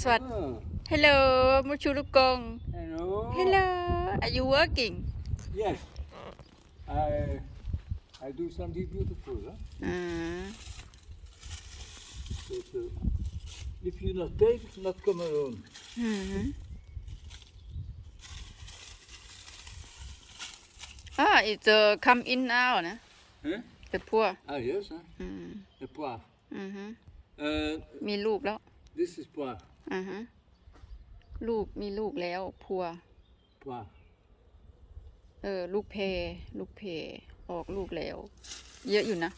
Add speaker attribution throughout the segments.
Speaker 1: สวัสดี
Speaker 2: Ah,
Speaker 1: Hello มุชูลูกกง
Speaker 2: hello.
Speaker 1: Hello Are you working
Speaker 2: Yes. I I do something beautiful. Huh?
Speaker 1: อืม
Speaker 2: But, uh, if you not take, not come alone.
Speaker 1: อืมอ่า it's uh, come in now นะ
Speaker 2: Huh?
Speaker 1: the poor
Speaker 2: Ah yes. Huh?
Speaker 1: อืม
Speaker 2: The poire.
Speaker 1: อือฮึ
Speaker 2: Uh,
Speaker 1: มีลูกแล้ว
Speaker 2: this is poire.
Speaker 1: อือฮึลูกมีลูกแล้วพัว
Speaker 2: Poire.
Speaker 1: เออ ลูกเพ ลูกเพ ออกลูกแล้ว เยอะอยู่นะ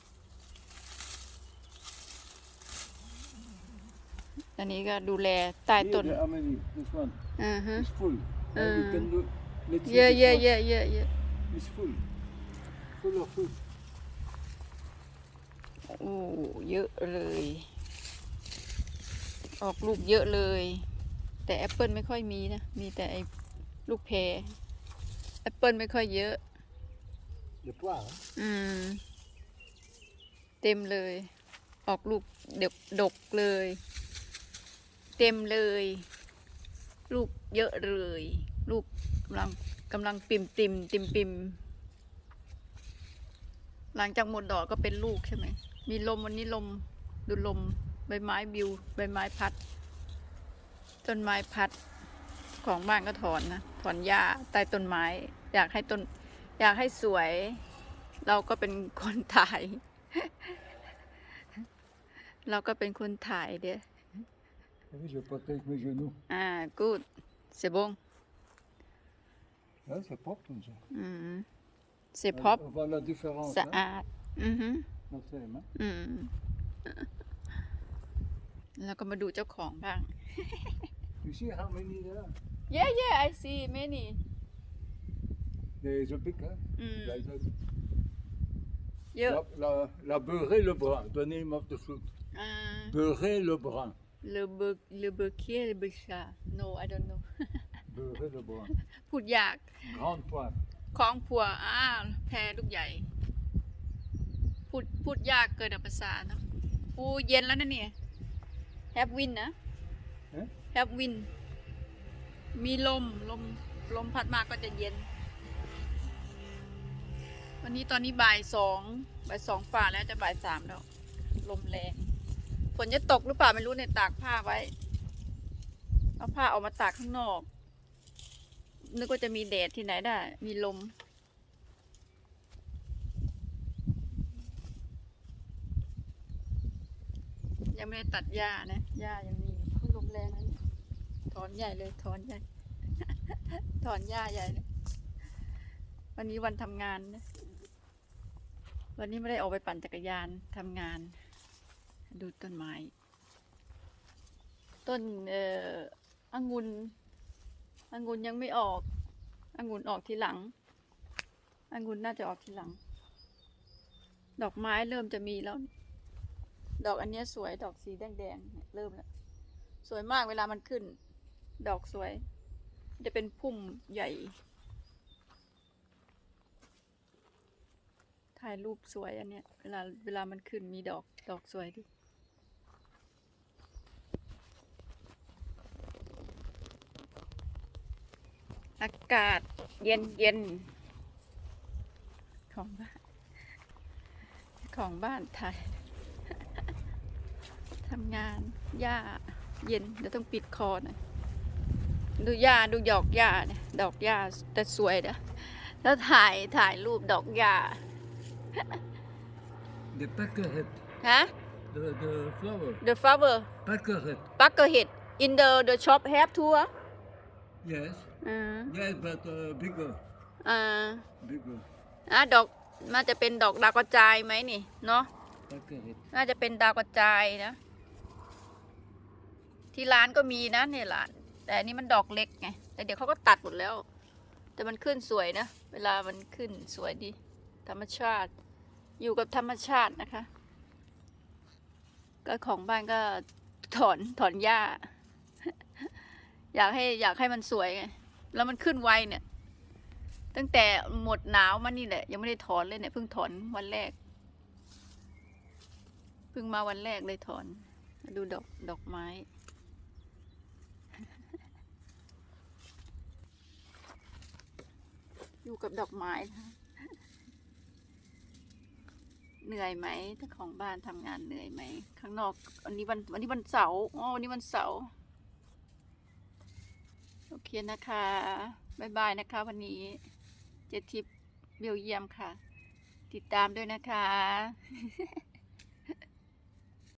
Speaker 1: อันนี้ก็ดูแลใต้
Speaker 2: Here,
Speaker 1: ต้น
Speaker 2: the Amelie, this one
Speaker 1: อือฮึ
Speaker 2: is full. Uh, you
Speaker 1: Uh.
Speaker 2: can do. Let's see
Speaker 1: เยอะ
Speaker 2: this
Speaker 1: เยอะ
Speaker 2: one
Speaker 1: เยอะเยอะเยอะ
Speaker 2: It's full. Full of fruit.
Speaker 1: โอ้เยอะเลย ออกลูกเยอะเลย แต่แอปเปิลไม่ค่อยมีนะ มีแต่ไอ้ลูกเพแอปเปิลไม่ค่อยเยอะ
Speaker 2: The poire. Huh?
Speaker 1: อืม เต็มเลย ออกลูกเดกดกเลย เต็มเลย ลูกเยอะเลย ลูกกำลังกำลังปิ่มติมติมปิมหลังจากหมดดอกก็เป็นลูกใช่ไหม มีลมวันนี้ลม ดูลม ใบไม้บิว ใบไม้พัด ต้นไม้พัด ของบ้านก็ถอนนะ ถอนหญ้าใต้ต้นไม้ อยากให้ต้น อยากให้สวย เราก็เป็นคนถ่าย เราก็เป็นคนถ่ายเด้อ
Speaker 2: Oui, je protège mes genoux.
Speaker 1: อ่า good เสยบง
Speaker 2: Là, c'est propre comme ça.
Speaker 1: อืมเสยพับ
Speaker 2: On voit la différence.
Speaker 1: สะ
Speaker 2: Hein?
Speaker 1: อาดอือฮึ
Speaker 2: Not same, hein?
Speaker 1: อืม แล้วก็มาดูเจ้าของบ้าง
Speaker 2: You see how many there are?
Speaker 1: yeah yeah I see many
Speaker 2: There is a big, hein?
Speaker 1: อืม
Speaker 2: Like that.
Speaker 1: เยอะ
Speaker 2: La, la, la beurrée le brun, the name of the fruit.
Speaker 1: อ่า
Speaker 2: Beurrée le brun.
Speaker 1: le ber le berkier le bercha no I don't know
Speaker 2: Beurrée le brun.
Speaker 1: พูดยาก
Speaker 2: Grande poire.
Speaker 1: คลองผัวอ่าแพลูกใหญ่ พูดพูดยากเกินภาษาเนาะปูเย็นแล้วนะเนี่ย แฮปวินนะ
Speaker 2: เอ๊ะ
Speaker 1: แฮปวิน มีลมลมลมพัดมาก็จะเย็น วันนี้ตอนนี้บ่ายสองบ่ายสองฝ่าแล้วจะบ่ายสามแล้ว ลมแรงฝนจะตกหรือเปล่าไม่รู้เนี่ยตากผ้าไว้ เอาผ้าออกมาตากข้างนอก นึกว่าจะมีแดดที่ไหนได้ มีลม ยังไม่ได้ตัดหญ้านะหญ้ายังมีอุ๊ยลมแรงนะเนี่ยถอนใหญ่เลยถอนใหญ่ ถอนหญ้าใหญ่เลยวันนี้วันทำงานนะวันนี้ไม่ได้ออกไปปั่นจักรยานทำงาน ดูต้นไม้ ต้นเอ่อองุ่นองุ่นยังไม่ออกองุ่นออกทีหลังองุ่นน่าจะออกทีหลัง ดอกไม้เริ่มจะมีแล้ว ดอกอันนี้สวยดอกสีแดงๆเริ่มแล้วสวยมากเวลามันขึ้น ดอกสวย จะเป็นพุ่มใหญ่ ถ่ายรูปสวยอันเนี้ยเวลาเวลามันขึ้นมีดอกดอกสวยดิอากาศเย็นเย็นของบ้าน ของบ้านไทย ทำงานหญ้าเย็นเดี๋ยวต้องปิดคอหน่อยดูหญ้าดูดอกหญ้าเนี่ยดอกหญ้าแต่สวยนะแล้วถ่ายถ่ายรูปดอกหญ้า
Speaker 2: The packerhead.
Speaker 1: ฮะ
Speaker 2: The, the flower.
Speaker 1: the flower
Speaker 2: Packerhead.
Speaker 1: buckethead in the the shop have tour
Speaker 2: Yes.
Speaker 1: อืม
Speaker 2: Yes, but uh, bigger.
Speaker 1: อ่า
Speaker 2: Bigger.
Speaker 1: อะดอกน่าจะเป็นดอกดาวกระจายไหมนี่เนาะ
Speaker 2: Packerhead.
Speaker 1: น่าจะเป็นดาวกระจายนะ ที่ร้านก็มีนะเนี่ยร้าน แต่อันนี้มันดอกเล็กไง แต่เดี๋ยวเขาก็ตัดหมดแล้ว แต่มันขึ้นสวยนะ เวลามันขึ้นสวยดี ธรรมชาติ อยู่กับธรรมชาตินะคะ ก็ของบ้านก็ถอนถอนหญ้า อยากให้อยากให้มันสวยไง แล้วมันขึ้นไวเนี่ย ตั้งแต่หมดหนาวมานี่แหละ ยังไม่ได้ถอนเลยเนี่ยเพิ่งถอนวันแรก เพิ่งมาวันแรกเลยถอน ดูดอกดอกไม้ อยู่กับดอกไม้นะคะเหนื่อยไหมถ้าของบ้านทำงานเหนื่อยไหม ข้างนอกวันนี้วันวันนี้วันเสาร์อ๋อวันนี้วันเสาร์โอเคนะคะบายบายนะคะ วันนี้เจทิปเบลเยียมค่ะ ติดตามด้วยนะคะ